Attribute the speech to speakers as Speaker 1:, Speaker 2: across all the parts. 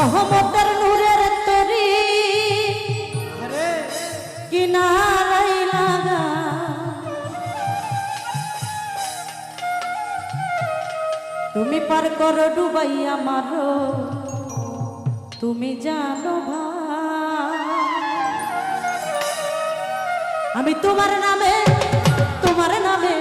Speaker 1: রহমতের নূরের তরি। কিনারাই লাগা। তুমি পার করো ডুবাই আমার তুমি জানো আমি তোমার নামে তোমার নামে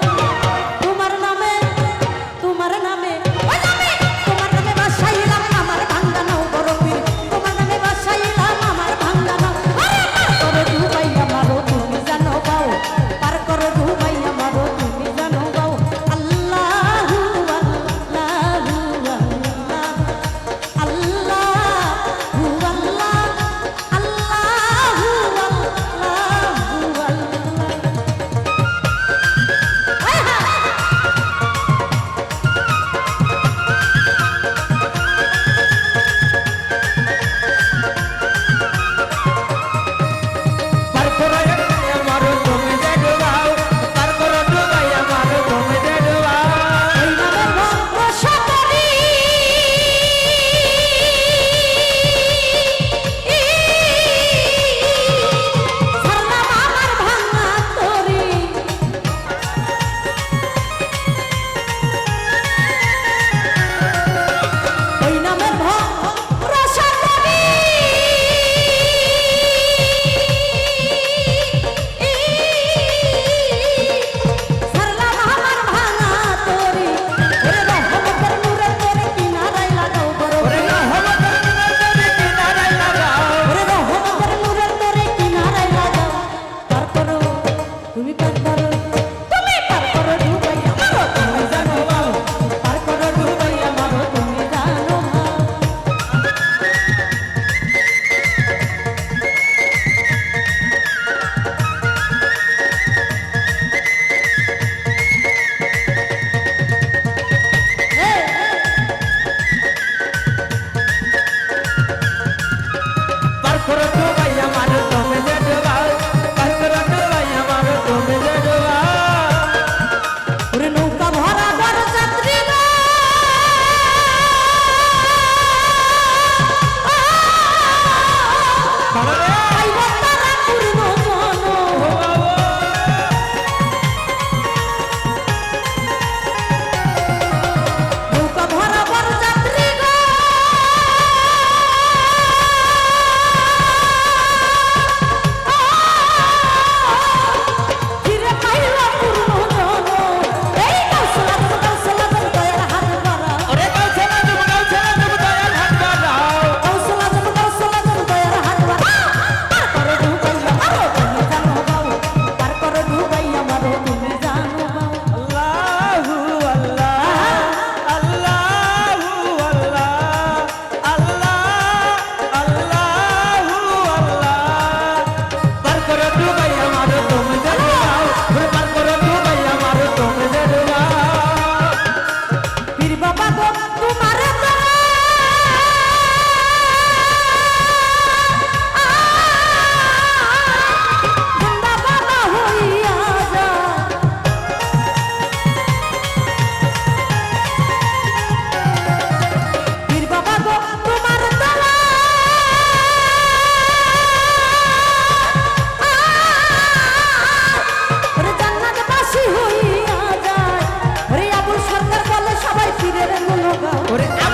Speaker 1: What that?